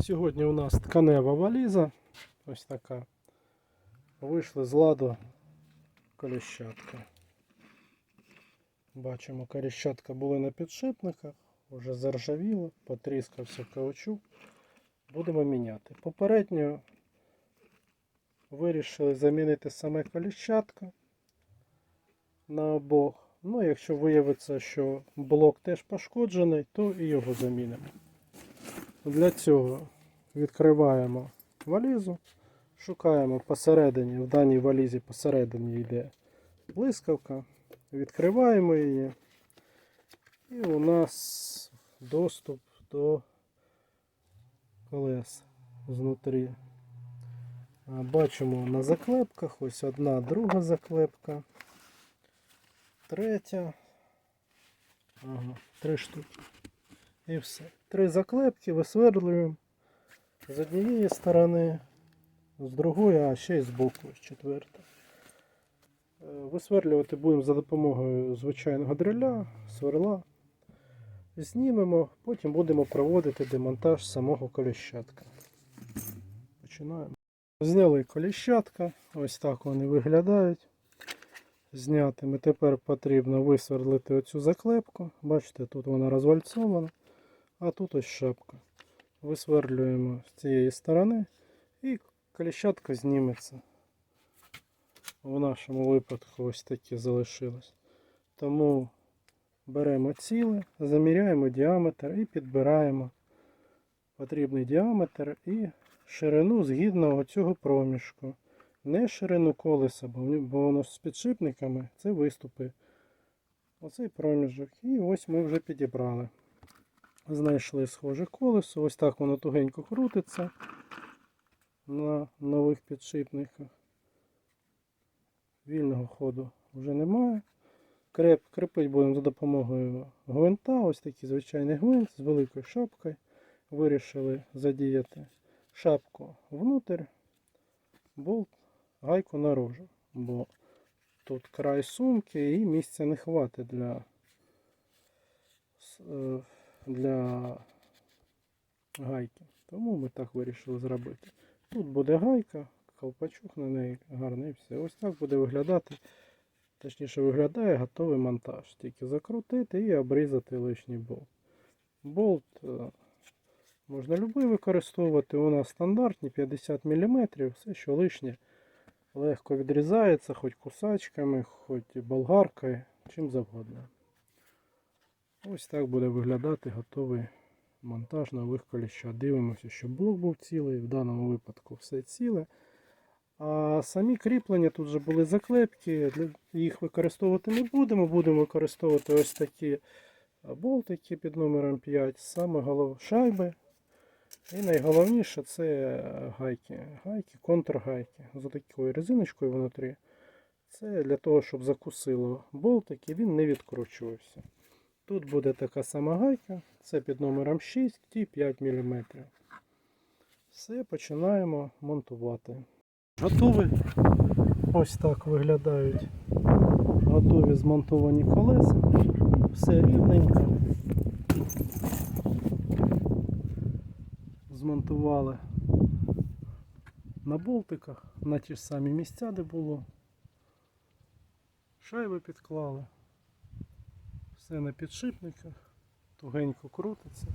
Сьогодні у нас тканева валіза. Ось така. Вийшли з ладу коліщатка. Бачимо, коліщатка були на підшипниках, вже заржавіло, потріскався каучук. Будемо міняти. Попередньо вирішили замінити саме коліщатка на обох. Ну, якщо виявиться, що блок теж пошкоджений, то і його замінимо. Для цього відкриваємо валізу, шукаємо посередині, в даній валізі посередині йде блискавка, відкриваємо її, і у нас доступ до колес знутрі. Бачимо на заклепках, ось одна, друга заклепка, третя. Ага, три штуки. І все. Три заклепки висвердлюємо з однієї сторони, з другої, а ще й з боку, ось четверта. Е, Висверлювати будемо за допомогою звичайного дриля, сверла. Знімемо, потім будемо проводити демонтаж самого коліщатка. Починаємо. Зняли коліщатка, ось так вони виглядають. Знятими тепер потрібно висверлити оцю заклепку. Бачите, тут вона розвальцована, а тут ось шапка. Висверлюємо з цієї сторони і коліщатка зніметься. В нашому випадку ось таке залишилось. Тому беремо ціле, заміряємо діаметр і підбираємо потрібний діаметр і ширину згідно цього проміжку. Не ширину колеса, бо воно з підшипниками це виступи. Оцей проміжок. І ось ми вже підібрали. Знайшли схоже колесо. Ось так воно тугенько крутиться на нових підшипниках. Вільного ходу вже немає. Креп, крепить будемо за допомогою гвинта. Ось такий звичайний гвинт з великою шапкою. Вирішили задіяти шапку внутрь, болт, гайку наружу. Бо тут край сумки і місця не хватить для, е, для гайки. Тому ми так вирішили зробити. Тут буде гайка, колпачок на неї гарний і все. Ось так буде виглядати. Точніше виглядає готовий монтаж. Тільки закрутити і обрізати лишній болт. Болт е, можна любий використовувати. У нас стандартні 50 мм. Все, що лишнє легко відрізається, хоч кусачками, хоч болгаркою, чим завгодно. Ось так буде виглядати готовий монтаж нових коліща. Дивимося, щоб блок був цілий, в даному випадку все ціле. А самі кріплення тут вже були заклепки, їх використовувати не будемо. Будемо використовувати ось такі болтики під номером 5, саме голов шайби. І найголовніше це е, гайки. Гайки, контргайки. З такою резиночкою внутрі. Це для того, щоб закусило болтик і він не відкручувався. Тут буде така сама гайка, це під номером 6 і 5 мм. Все, починаємо монтувати. Готові. Ось так виглядають готові змонтовані колеса. Все рівненько. Змонтували на болтиках, на ті ж самі місця, де було. Шайби підклали. Все на підшипниках, тугенько крутиться.